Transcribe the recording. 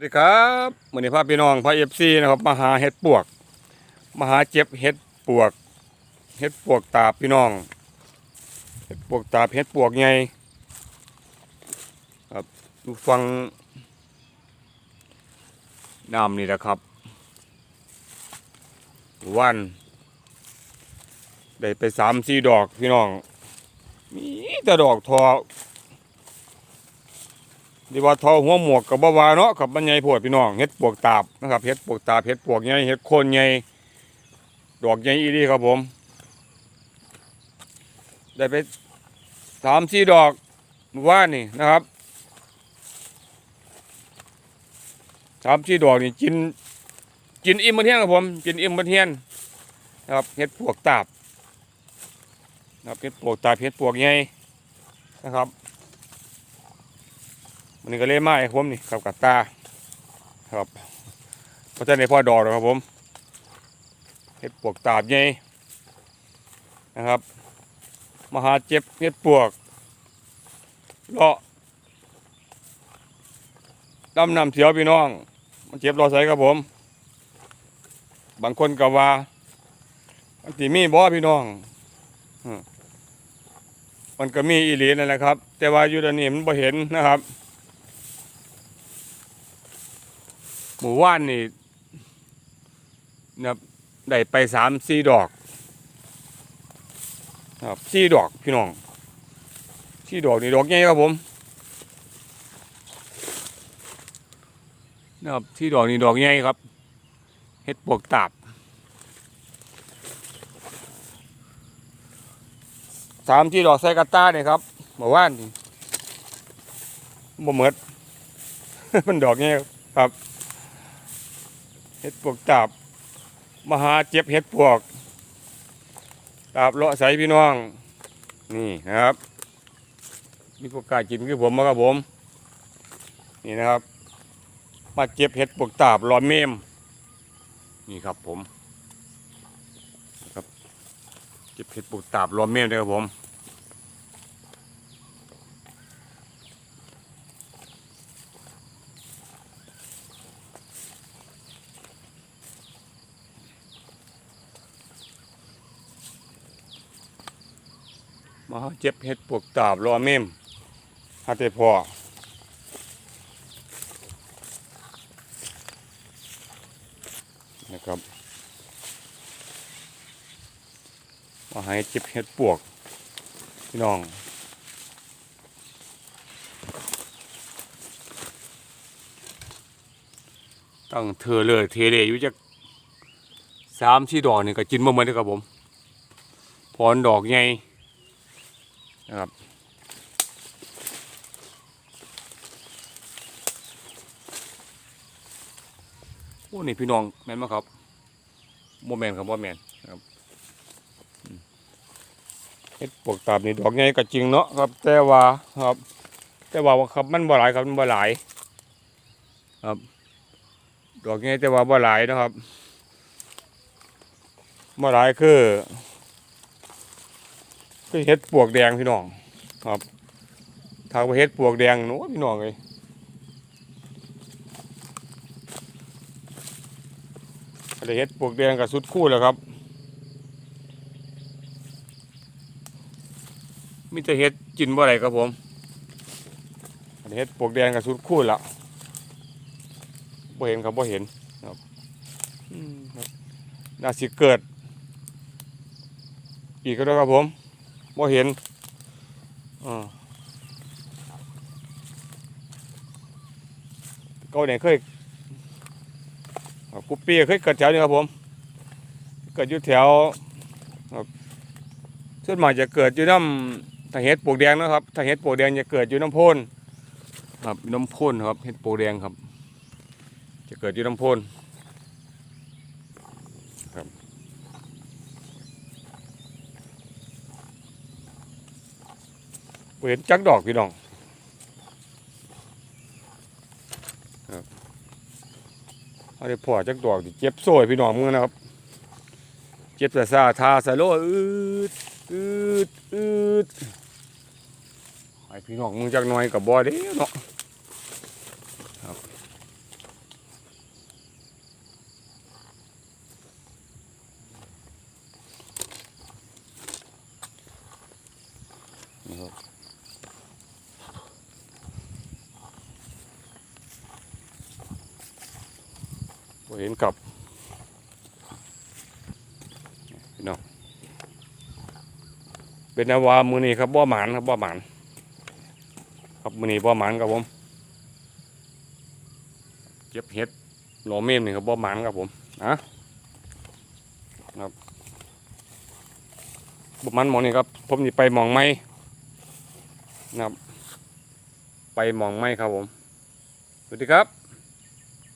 วัสดีครับวันนี้พาพี่น้องพาเอฟซีนะครับมาหาเห็ดปวกมาหาเจ็บเห็ดปวกเห็ดปวกตาพี่น้องเห็ดปวกตาเห็ดปวกไงครับดูฟังน้ำนี่แหละครับวันได้ไปสามสี่ดอกพี่น้องมีแต่ดอกทอ ดีว่าทอหัวหมวกกับบ่าวาเนาะกับบรรยายพวดพี่น้องเฮ็ดปวกตาบนะครับเฮ็ดปวกตาบเฮ็ดปวกใหญ่เฮ็ดโคนใหญ่ดอกใหญ่อีดีครับผม ได้ไปสามสี่ดอกเมื่ว่านี่นะครับสามสี่ดอกนี่กินกินอิ่มมาเทียงครับผมกินอิ่มมาเทียงนะครับเฮ็ดปวกตาบนะครับเฮ็ดปวกตาบเฮ็ดปวกใหญ่นะครับ มันก็เล่ไม้ผมนี่ครับกับตาครับเพราะฉะนั้นพ่อดอกหรอกครับผมเห็ดปวกตาบใหญ่นะครับมหาเจ็บเห็ดปวกเลาะดำนำเสียวพี่น้อง มันเจ็บรอใส่ครับผม บางคนก็ว่ามันตีมีบ่พี่น้องมมันก็มีอีหลีนั่นแหละครับ แต่ว่าอยู่ตอนนี้มันบ่เห็นนะครับ หมู่ว่านนี่นะครับได้ไปสามสี่ดอกครับสี่ดอกพี่น้องสี่ดอกนี่ดอกใหญ่ครับผมนะครับสี่ดอกนี่ดอกใหญ่ครับเฮ็ดปวกตาบสามที่ดอกใส่กระต้าเนี่ยครับหมู่ว่านนี่บ่เหมือดมันดอกใหญ่ครับ เห็ดปวกตาบมหาเจ็บเห็ดปวกตาบเลาะใสพี่น้อง นี่นะครับมีพวกกล้ากินคือผมมาครับผม นี่นะครับ มาเจ็บเห็ดปวกตาบรอเมม นี่ครับผมนะครับเจ็บเห็ดปวกตาบรอเมมเลยครับผม มาเจ็บเห็ดปวกตาบรอเมมฮาเตพอนะครับมาให้เจ็บเห็ดปวก พี่น้องตั้งเธอเลยเทเลยอยู่จากสามที่ดอกนี่ก็กินมาเหมือนกันครับผมพรดอกใหญ่ นะครับโอ้นี่พี่น้องแม่นไหมครับโมแมนครับโมแมนครับเฮ็ดปวกตาบนี่ดอกใหญ่ก็จริงเนาะครับ แต่ว่าครับ แต่ว่าครับมันบ่หลายครับมันบ่หลาย ครับ ดอกใหญ่แต่ว่าบ่หลายนะครับบ่หลายคือ คือเห็ดปวกแดงพี่น้องครับทางไปเห็ดปวกแดงโน้พี่น้องเลยอันนี้เห็ดปวกแดงกับสุดคู่แล้วครับ มีแต่เห็ดกินบ่ไรครับผมอันเห็ดปวกแดงกับสุดคู่ละบ่เห็นครับบ่เห็นครับน่าสิเกิด อีกก็ได้ครับผม บ่เห็นอ่าเก็เนี่ยเคยกุปปี้เคยเกิดแถวนี้ครับผม เกิดอยู่แถวส่วนมากจะเกิดอยู่น้ำถ้าเห็ดปลวกแดงนะครับถ้าเห็ดปลวกแดงจะเกิดอยู่น้ำโพนครับอยู่น้ำโพนครับเห็ดปลวกแดงครับ จะเกิดอยู่น้ำโพน บ่ เห็นจักดอกพี่น้องครับเอาได้พอจักดอกเจ็บโซ่พี่น้องมึงนะครับ เจ็บแต่ซาทาสะโลอืดอืดอืดไอพี่น้องมึงจักหน่อยกับบอเด้เนาะครับ เห็นกับพี่น้องเป็นนาวามือนี้ครับบ่หมานครับบ่หมานครับมือนี้บ่หมานครับผมเก็บเห็ดหน่อเมมนี่ครับบ่หมานครับผมนะครับบ่หมันมองนี่ครับผมนี่ไปมองไม้นะครับ ไปมองไม้ครับผมสวัสดีครับ